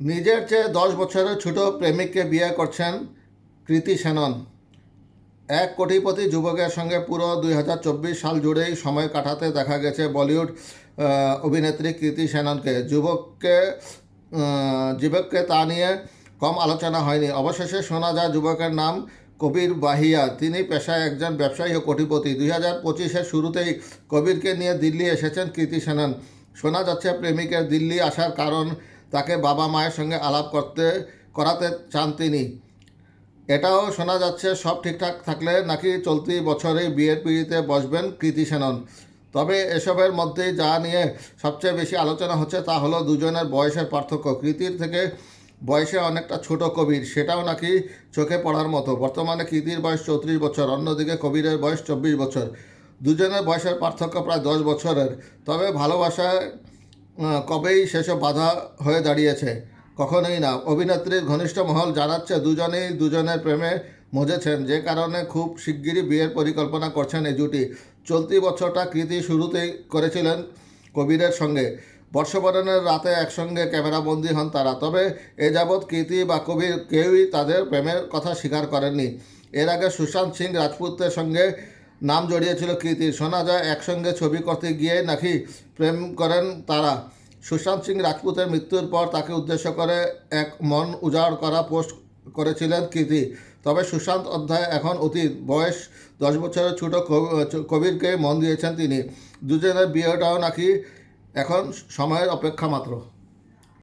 নিজের চেয়ে দশ বছরের ছোট প্রেমিককে বিয়ে করছেন কৃতি সেনন। এক কোটিপতি যুবকের সঙ্গে পুরো দুই হাজার চব্বিশ সাল জুড়েই সময় কাটাতে দেখা গেছে বলিউড অভিনেত্রী কৃতি সেননকে। যুবককে যুবককে তা নিয়ে কম আলোচনা হয়নি। অবশেষে শোনা যায় যুবকের নাম কবির বাহিয়া। তিনি পেশায় একজন ব্যবসায়ী ও কোটিপতি। দুই হাজার পঁচিশের শুরুতেই কবিরকে নিয়ে দিল্লি এসেছেন কৃতি সেনন। শোনা যাচ্ছে প্রেমিকের দিল্লি আসার কারণ তাকে বাবা মায়ের সঙ্গে আলাপ করতে, করাতে চান তিনি। এটাও শোনা যাচ্ছে, সব ঠিকঠাক থাকলে নাকি চলতি বছরেই বিয়ের পিড়িতে বসবেন কৃতি সেনন। তবে এসবের মধ্যে যা নিয়ে সবচেয়ে বেশি আলোচনা হচ্ছে তা হলো দুজনের বয়সের পার্থক্য। কৃতির থেকে বয়সে অনেকটা ছোট কবির, সেটাও নাকি চোখে পড়ার মতো। বর্তমানে কৃতির বয়স চৌত্রিশ বছর, অন্যদিকে কবিরের বয়স চব্বিশ বছর। দুজনের বয়সের পার্থক্য প্রায় দশ বছরের। তবে ভালোবাসায় কবেই সেসব বাধা হয়ে দাঁড়িয়েছে? কখনোই না। অভিনেত্রীর ঘনিষ্ঠ মহল জানাচ্ছে, দুজনেই দুজনের প্রেমে মজেছেন। যে কারণে খুব শিগগিরই বিয়ের পরিকল্পনা করছেন এই জুটি। চলতি বছরটা কৃতি শুরুতেই করেছিলেন কবিরের সঙ্গে। বর্ষবরণের রাতে একসঙ্গে ক্যামেরাবন্দি হন তারা। তবে এ যাবৎ কৃতি বা কবির কেউই তাদের প্রেমের কথা স্বীকার করেননি। এর আগে সুশান্ত সিং রাজপুতের সঙ্গে নাম জড়িয়েছিল কৃতির শোনা যায়, একসঙ্গে ছবি করতে গিয়ে নাকি প্রেম করেন তারা। সুশান্ত সিং রাজপুতের মৃত্যুর পর তাকে উদ্দেশ্য করে এক মন উজাড় করা পোস্ট করেছিলেন কৃতি তবে সুশান্ত অধ্যায় এখন অতীত বয়স, দশ বছরের ছোট কবিরকে মন দিয়েছেন তিনি। দুজনের বিয়েটাও নাকি এখন সময়ের অপেক্ষা মাত্র।